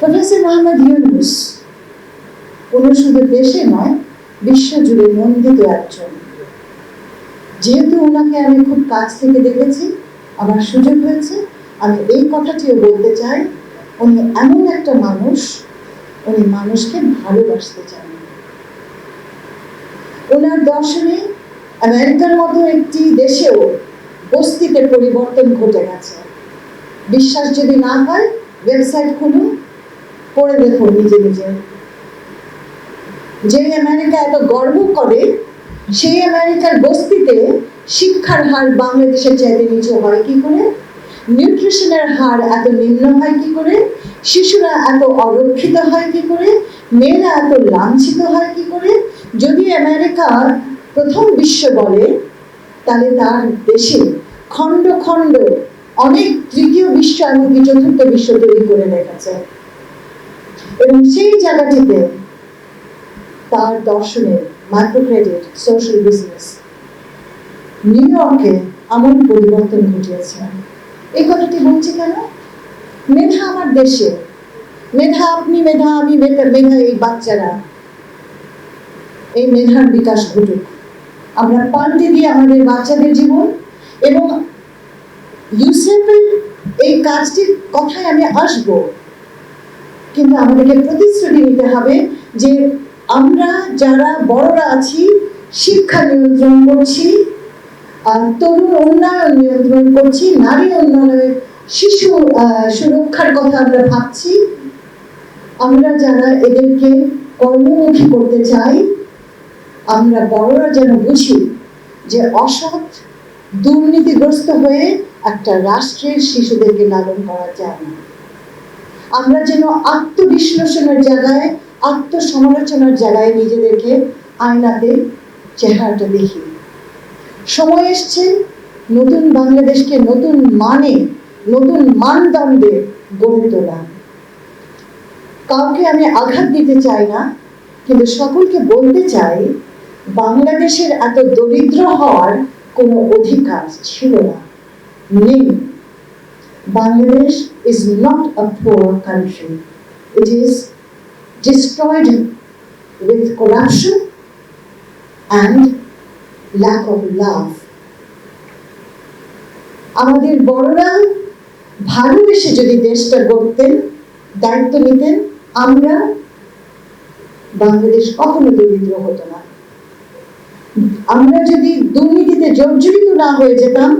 Professor Mohammad Yunus কোনো শুধু দেশে নয়, বিশ্বজুড়ে নন্দিত একজন। যেহেতু ওনাকে আমি খুব কাছ থেকে দেখেছি, আমার সুযোগ হয়েছে, আমি এই কথাটিও বলতে চাই, উনি এমন একটা মানুষ, উনি মানুষকে ভালোবাসতে চান। ওনার দর্শনে আমেরিকার মতো একটি দেশেও বস্তিতে পরিবর্তন ঘটে গেছে। বিশ্বাস যদি না হয় ওয়েবসাইট খুলুন পড়ে দেখুন নিজে নিজে। যে আমেরিকা এত গর্ব করে, সেই আমেরিকার বস্তিতে শিক্ষার হার বাংলাদেশের চাইতে নিচু হয় কি করে? নিউট্রিশনের হার এত নিম্ন হয় কি করে? শিশুরা এত অরক্ষিত হয় কি করে? মেয়েরা এত লাঞ্ছিত হয় কি করে? যদি আমেরিকা প্রথম বিশ্ব বলে, তাহলে তার দেশে খণ্ড খণ্ড অনেক তৃতীয় বিশ্ব এমনকি চতুর্থ বিশ্ব তৈরি করে রেখেছে। এবং সেই জায়গাটিতে তার দর্শনের micro credit social business New ইয়র্কে আমূল পরিবর্তন ঘটিয়েছে। এই কথাটি বলছি কেন? মেধা আমার দেশে। মেধা আপনি, মেধা আমি, মেধা মেধা এই বাচ্চারা। এই মেধার বিকাশ ঘটুক। আমরা পাল্টে দিই আমাদের বাচ্চাদের জীবন এবং ইউসেফের এই কাজটির কথায় আমি আসব। কিন্তু আমাদেরকে প্রতিশ্রুতি নিতে হবে যে আমরা যারা বড়রা আছি, শিক্ষা নিয়ন্ত্রণ করছি তরুণ উন্নয়ন নিয়ন্ত্রণ করছি, নারী উন্নয়নের শিশু সুরক্ষার কথা আমরা ভাবছি। আমরা যারা এদেরকে কর্মমুখী করতে চাই, আমরা বড়রা যেন বুঝি যে অসৎ, দুর্নীতিগ্রস্ত হয়ে একটা রাষ্ট্রের শিশুদেরকে লালন করা যায় না। আমরা যেন আত্মবিশ্লেষণের জায়গায়, আত্মসমালোচনার জায়গায় নিজেদেরকে আয়নাতে চেহারাটা দেখি। সময় এসছে, নতুন বাংলাদেশকে নতুন মানে নতুন মানদণ্ডে গড়ে তোলা। কাউকে আমি আঘাত দিতে চাই না, কিন্তু সকলকে বলতে চাই, বাংলাদেশের এত দরিদ্র হওয়ার কোনো অধিকার ছিল না, নেই। Bangladesh is not a poor country. It is destroyed with corruption and lack of love. আমাদের বড়রা ভালোবেসে যদি দেশটা গড়তেন, দায়িত্ব নিতেন, আমরা বাংলাদেশ কখনো দরিদ্র হতো না আমরা যদি দুর্নীতিতে জর্জরিত না হয়ে যেতাম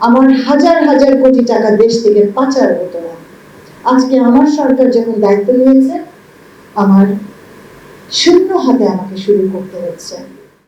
আমার হাজার হাজার কোটি টাকা দেশ থেকে পাচার হতো না। আজকে আমার সরকার যখন দায়িত্ব নিয়েছে, আমার শূন্য হাতে আমাকে শুরু করতে হচ্ছে।